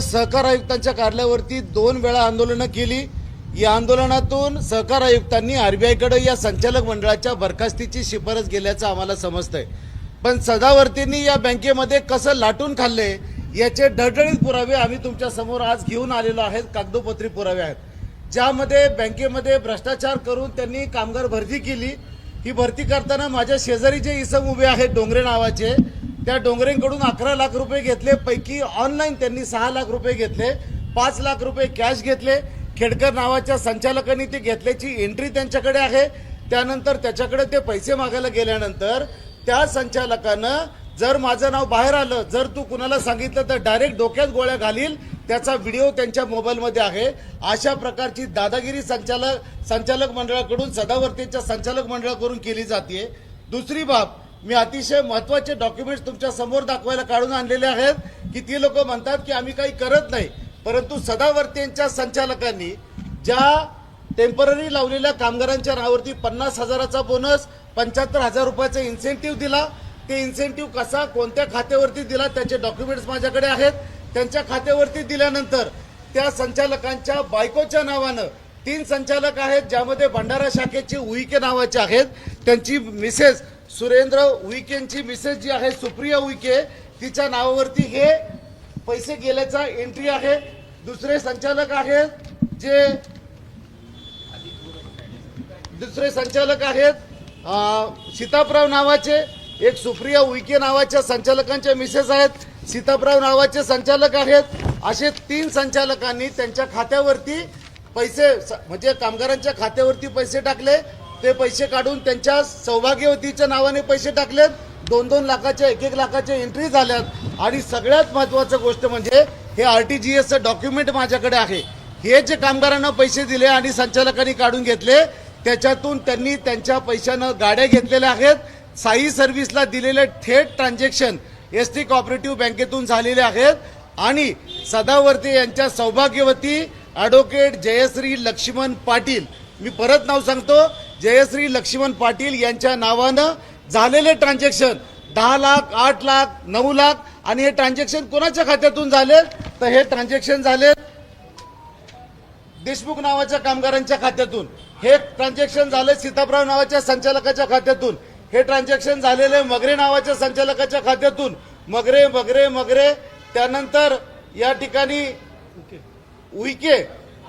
सहकार आयुक्तांच्या कार्यालयावरती दोन वेळा आंदोलनं केली. या आंदोलनातून सहकार आयुक्तांनी आरबीआयकडे या संचालक मंडळाच्या बरखास्तीची शिफारस केल्याचं आम्हाला समजतंय. पण सदावर्तींनी या बँकेमध्ये कसं लाटून खाल्ले याचे ढळढळीत पुरावे आम्ही तुमच्यासमोर आज घेऊन आलेलो आहेत कागदोपत्री पुरावे आहेत. ज्यामध्ये बँकेमध्ये भ्रष्टाचार करून त्यांनी कामगार भरती केली. ही भरती करताना माझ्या शेजारी जे इसम उभे आहेत डोंगरे नावाचे त्या डोंगरेंकडून अकरा लाख रुपये घेतले. पैकी ऑनलाईन त्यांनी सहा लाख रुपये घेतले. पाच लाख रुपये कॅश घेतले. खेडकर नावाच्या संचालकांनी ते घेतल्याची एंट्री त्यांच्याकडे आहे. त्यानंतर त्याच्याकडे ते पैसे मागायला गेल्यानंतर त्या संचालकानं जर माझं नाव बाहेर आलं जर तू कुणाला सांगितलं तर डायरेक्ट डोक्यात गोळ्या घालील. त्याचा व्हिडिओ त्यांच्या मोबाईलमध्ये आहे. अशा प्रकारची दादागिरी संचालक संचालक मंडळाकडून सदावर्तीच्या संचालक मंडळाकडून केली जाते. दुसरी बाब मी अतिशय महत्त्वाचे डॉक्युमेंट्स तुमच्यासमोर दाखवायला काढून आणलेले आहेत की ती लोक म्हणतात की आम्ही काही करत नाही. परंतु सदावर्तींच्या संचालकांनी ज्या टेंपररी लावलेल्या कामगारांच्या नावावरती पन्नास हजाराचा बोनस पंच्याहत्तर हजार रुपयाचा इन्सेंटिव्ह दिला. ते इन्सेंटिव्ह कसा कोणत्या खात्यावरती दिला त्याचे डॉक्युमेंट्स माझ्याकडे आहेत. त्यांच्या खात्यावरती दिल्यानंतर त्या संचालकांच्या बायकोच्या नावानं तीन संचालक आहेत ज्यामध्ये भंडारा शाखेचे उईके नावाचे आहेत. त्यांची मिसेस सुरेंद्र उईकेंची मिसेस जी आहे सुप्रिया उईके तिच्या नावावरती हे पैसे गेल्याचा एंट्री आहे. दुसरे संचालक आहेत जे दुसरे संचालक आहेत सीताप्राव सीतापराव नावाचे एक सुप्रिया उईके नावाच्या संचालकांच्या मिसेस आहेत सीतापराव नावाचे संचालक आहेत. असे तीन संचालकांनी त्यांच्या खात्यावरती पैसे म्हणजे कामगारांच्या खात्यावरती पैसे टाकले. ते पैसे काढून त्यांच्या सौभाग्यवतीच्या नावाने पैसे टाकलेत. दोन दोन लाखाच्या एक एक लाखाच्या एंट्री झाल्यात. आणि सगळ्यात महत्वाचं गोष्ट म्हणजे हे आर टी जी एसचं डॉक्युमेंट माझ्याकडे आहे. हे जे कामगारांना पैसे दिले आणि संचालकांनी काढून घेतले त्याच्यातून त्यांनी त्यांच्या पैशानं गाड्या घेतलेल्या आहेत. साई सर्व्हिसला दिलेले थेट ट्रान्झॅक्शन एस टी कॉपरेटिव्ह बँकेतून झालेले आहेत. आणि सदावर्ते यांच्या सौभाग्यवती ॲडव्होकेट जयश्री लक्ष्मण पाटील. मी परत नाव सांगतो जयश्री लक्ष्मण पाटील यांच्या नावानं झालेले ट्रान्झॅक्शन दहा लाख आठ लाख नऊ लाख आणि हे ट्रान्झॅक्शन कोणाच्या खात्यातून झाले? तर हे ट्रान्झॅक्शन झाले देशमुख नावाच्या कामगारांच्या खात्यातून. हे ट्रान्झॅक्शन झाले सीतापराव नावाच्या संचालकाच्या खात्यातून. हे ट्रान्झॅक्शन झालेले मगरे नावाच्या संचालकाच्या खात्यातून. मगरे मगरे मगरे. त्यानंतर या ठिकाणी उईके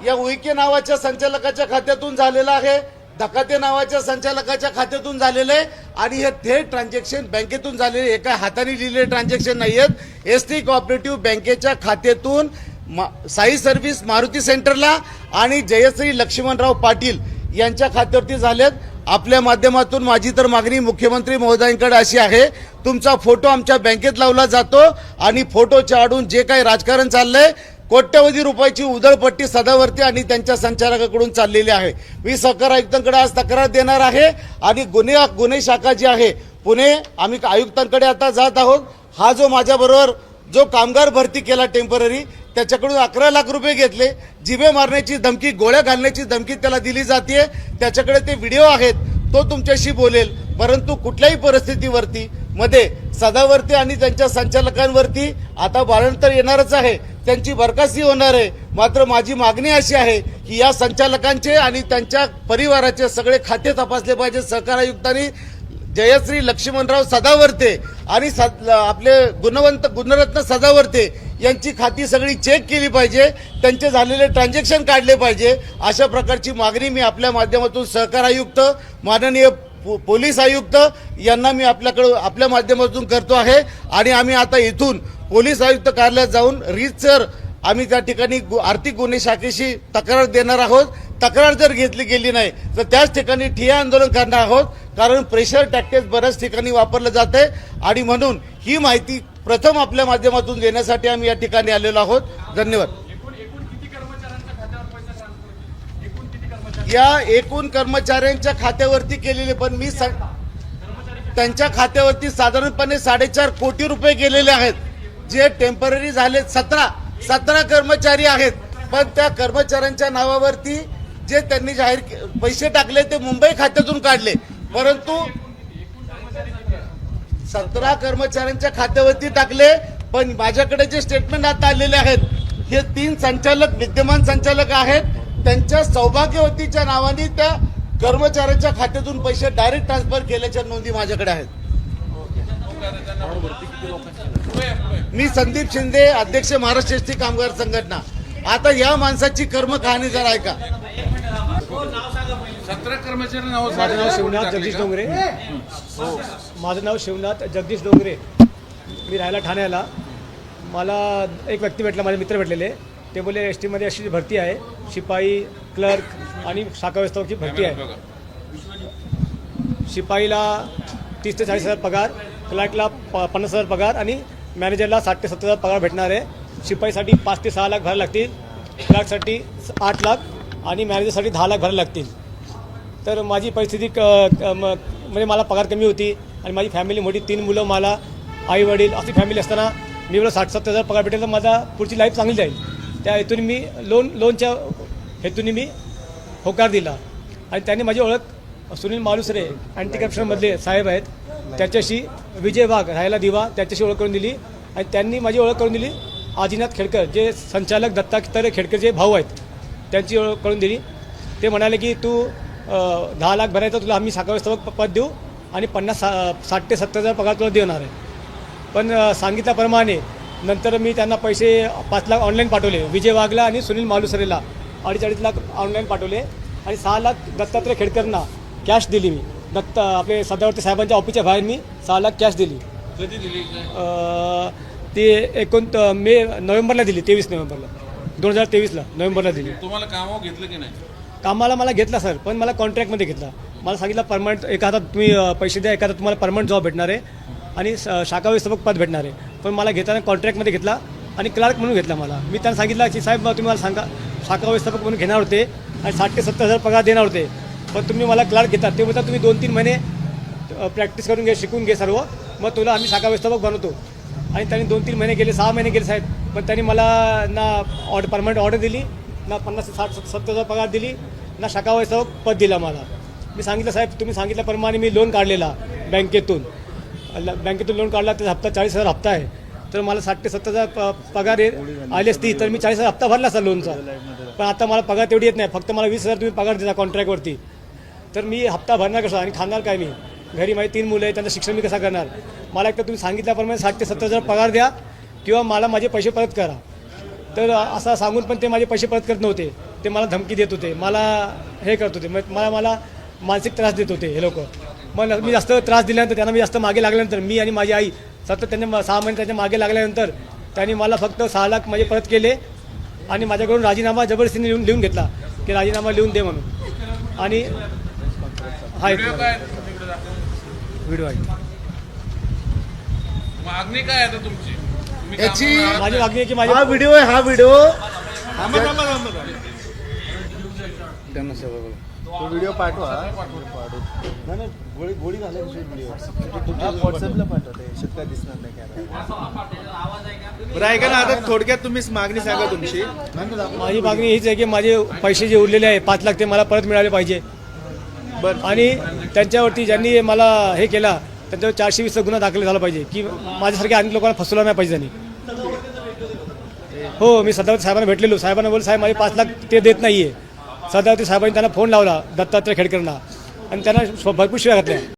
या उईके नावाच्या संचालकाच्या खात्यातून झालेलं आहे. धकाते नावाच्या संचालकाच्या खात्यातून झालेलं आहे. आणि हे थेट ट्रान्झॅक्शन बँकेतून झालेले एका हाताने लिहिलेले ट्रान्झॅक्शन नाही आहेत एस टी कॉपरेटिव्ह बँकेच्या खात्यातून मा- साई सर्व्हिस मारुती सेंटरला आणि जयश्री लक्ष्मणराव पाटील यांच्या खात्यावरती झालेत. आपल्या माध्यमातून माझी तर मागणी मुख्यमंत्री महोदयांकडे अशी आहे. तुमचा फोटो आमच्या बँकेत लावला जातो आणि फोटोच्या आडून जे काही राजकारण चाललंय कोट्यवधी रुपयाची उधळपट्टी सदावर्ती आणि त्यांच्या संचालकाकडून चाललेली आहे. मी सहकार आयुक्तांकडे आज तक्रार देणार आहे आणि गुन्हे गुन्हे शाखा जी आहे पुणे आम्ही आयुक्तांकडे आता जात आहोत. हा जो माझ्याबरोबर जो कामगार भरती केला टेंपररी त्याच्याकडून अकरा लाख रुपये घेतले. जिभे मारण्याची धमकी गोळ्या घालण्याची धमकी त्याला दिली जाते त्याच्याकडे ते व्हिडिओ आहेत तो तुमच्याशी बोलेल. परंतु कुठल्याही परिस्थितीवरती मध्ये सदावरती आणि त्यांच्या संचालकांवरती आता बाळंतर येणारच आहे. त्यांची बरखास्ती होणार आहे. मात्र माझी मागणी अशी आहे की या संचालकांचे आणि त्यांच्या परिवाराचे सगळे खाते तपासले पाहिजे. सहकार आयुक्तांनी जयश्री लक्ष्मणराव सदावर्ते आणि आपले गुणवंत गुणरत्न सदावर्ते यांची खाती सगळी चेक केली पाहिजे. त्यांचे झालेले ट्रान्झॅक्शन काढले पाहिजे. अशा प्रकारची मागणी मी आपल्या माध्यमातून सहकार आयुक्त माननीय पो- पोलीस आयुक्त यांना मी आपल्याकडं आपल्या माध्यमातून करतो आहे. आणि आम्ही आता इथून पोलीस आयुक्त कार्यालयात जाऊन रीतसर आम्ही त्या ठिकाणी गु- आर्थिक गुन्हे शाखेशी तक्रार देणार आहोत. तक्रार जर घेतली गेली नाही तर त्याच ठिकाणी ठिय्या आंदोलन करणार आहोत. कारण प्रेशर टॅक्टिक्स बऱ्याच ठिकाणी वापरलं जात आहे. आणि म्हणून ही माहिती प्रथम आपल्या माध्यमातून देण्यासाठी आम्ही या ठिकाणी आलेलो आहोत. धन्यवाद. या एकूण कर्मचाऱ्यांच्या खात्यावरती केलेले पण मी त्यांच्या खात्यावरती साधारणपणे साडेचार कोटी रुपये गेलेले आहेत. जे टेंपररी झाले सतरा सतरा कर्मचारी आहेत. पण त्या कर्मचाऱ्यांच्या नावावरती जे त्यांनी जाहीर पैसे टाकले ते मुंबई खात्यातून काढले. परंतु सतरा कर्मचाऱ्यांच्या खात्यावरती टाकले पण माझ्याकडे जे स्टेटमेंट आता आलेले आहेत हे तीन संचालक विद्यमान संचालक आहेत. त्यांच्या सौभाग्यवतीच्या नावाने त्या कर्मचाऱ्यांच्या खात्यातून पैसे डायरेक्ट ट्रान्सफर केल्याच्या नोंदी माझ्याकडे आहेत. मी संदीप शिंदे अध्यक्ष महाराष्ट्र एसटी कामगार संघटना. आता या माणसाची कर्म कहाणी जर ऐका. सतरा कर्मचारी नाव माझं नाव शिवनाथ जगदीश डोंगरे. माझं नाव शिवनाथ जगदीश डोंगरे. मी राहायला ठाण्याला. मला एक व्यक्ती भेटला माझे मित्र भेटलेले. ते बोले एस टीमध्ये अशी भरती आहे. शिपाई क्लर्क आणि शाखा व्यवस्थापकची भरती आहे. शिपाईला तीस ते चाळीस हजार पगार क्लर्कला प पन्नास हजार पगार आणि मॅनेजरला साठ ते सत्तर हजार पगार भेटणार आहे. शिपाईसाठी पाच ते सहा लाख भरायला लागतील. क्लार्कसाठी स- आठ लाख आणि मॅनेजरसाठी दहा लाख भरायला लागतील. तर माझी परिस्थिती क क- म- म्हणजे मला पगार कमी होती आणि माझी फॅमिली मोठी तीन मुलं मला आई वडील अशी फॅमिली असताना मी मला साठ सत्तर हजार पगार भेटेल तर माझा पुढची लाईफ चांगली जाईल. त्या हेतून मी लोन लोनच्या हेतून मी होकार दिला. आणि त्यांनी माझी ओळख सुनील मालुसरे अँटी करप्शनमधले साहेब आहेत. त्याच्याशी विजय वाघ राहायला दिवा त्याच्याशी ओळख करून दिली. आणि त्यांनी माझी ओळख करून दिली आदिनाथ खेडकर जे संचालक दत्तात्रय खेडकर जे भाऊ आहेत त्यांची ओळख करून दिली. ते म्हणाले की तू दहा लाख भरायचा तुला आम्ही शाखा व्यवस्थापक पद देऊ आणि पन्नास सा साठ ते सत्तर हजार पगार तुला देणार आहे. पण सांगितल्याप्रमाणे नंतर मी त्यांना पैसे पाच लाख ऑनलाईन पाठवले. विजय वाघला आणि सुनील मालुसरेला अडीच अडीच लाख ऑनलाईन पाठवले. आणि सहा लाख दत्तात्रय खेडकरना कॅश दिली मी. दत्त आपले सदावर्ती साहेबांच्या ऑफिसच्या बाहेर मी सहा लाख कॅश दिली. कधी दिली? अ, ती एकोण मे नोव्हेंबरला दिली तेवीस नोव्हेंबरला. दोन हजार तेवीसला नोव्हेंबरला दिली. तुम्हाला कामावर घेतलं की नाही? कामाला मला घेतला सर पण मला कॉन्ट्रॅक्टमध्ये घेतला. मला सांगितलं परमनंट एखादा तुम्ही अ, पैसे द्या एखादा तुम्हाला परमनंट जॉब भेटणार आहे आणि स- शाखा व्यवस्थापक पद भेटणार आहे. पण मला घेताना कॉन्ट्रॅक्टमध्ये घेतला आणि क्लार्क म्हणून घेतला मला. मी त्यांना सांगितलं की साहेब तुम्ही मला सांगा शाखा व्यवस्थापक म्हणून घेणार होते आणि साठ ते सत्तर हजार पगार देणार होते. पण तुम्ही मला क्लार्क घेतात. ते बोलतात तुम्ही दोन तीन महिने प्रॅक्टिस करून घे शिकून घे सर्व. मग तुला आम्ही शाखा व्यवस्थापक बनवतो. आणि त्यांनी दोन तीन महिने गेले सहा महिने गेले साहेब. पण त्यांनी मला ना ऑर्डर परमनंट ऑर्डर दिली ना पन्नास साठ सत्तर हजार पगार दिली ना शाखा व्यवस्थापक पद दिला मला. मी सांगितलं साहेब तुम्ही सांगितल्याप्रमाणे मी लोन काढलेला बँकेतून. ल- बँकेतून लोन काढला त्याचा हप्ता चाळीस हजार हप्ता आहे. तर मला साठ ते सत्तर हजार प- पगार ये- आली असती तर मी चाळीस हजार हप्ता भरला असता लोनचा पण आता मला पगार तेवढी येत नाही. फक्त मला वीस हजार तुम्ही पगार देता कॉन्ट्रॅक्टवरती तर मी हप्ता भरणार कसा? आणि खाणार काय मी? घरी माझी तीन मुलं आहेत त्यांचं शिक्षण मी कसा करणार? मला एक तर तुम्ही सांगितल्याप्रमाणे साठ ते सत्तर हजार पगार द्या किंवा मला माझे पैसे परत करा. तर असं सांगून पण ते माझे पैसे परत करत नव्हते. ते मला धमकी देत होते. मला हे करत होते. मग मला मला मानसिक त्रास देत होते हे लोक. मग मी जास्त त्रास दिल्यानंतर त्यांना मी जास्त मागे लागल्यानंतर मी आणि माझी आई सतत त्यांनी म- सहा महिने त्यांच्या मागे लागल्यानंतर त्यांनी मला फक्त सहा लाख माझे परत केले आणि माझ्याकडून राजीनामा जबरदस्तीने लिहून लिहून घेतला की राजीनामा लिहून दे म्हणून. आणि हा व्हिडिओ काय आहे. व्हिडिओ आहे. मागणी काय आहे आता तुमची? तुम्ही याची- कामावर आहात माझी. मागणी आहे की हा माझे व्हिडिओ आहे हा व्हिडिओ. तो व्हिडिओ पाठवा नाही नाही गोळी गोळी घाला व्हिडिओ. व्हॉट्सअपला पाठवते शक्य दिसणार नाही कॅमेरा बरं ऐका ना आता थोडक्यात तुम्ही मागणी सांगा तुमची. माझी मागणी हीच आहे की माझे पैसे जे उरलेले आहे पाच लाख ते मला परत मिळाले पाहिजे. बरं. आणि त्यांच्यावरती ज्यांनी मला हे केला त्यांच्यावर चारशे वीसचा गुन्हा दाखल झाला पाहिजे की माझ्यासारख्या अनेक लोकांना फसवला नाही पाहिजे त्यांनी. हो मी सदावती साहेबांना भेटलेलो. साहेबांना बोल साहेब माझे पाच लाख ते देत नाही आहे सदावती साहेबांनी त्यांना फोन लावला दत्तात्रय खेडकरांना. आणि त्यांना भरपूर शिव्या घातल्या.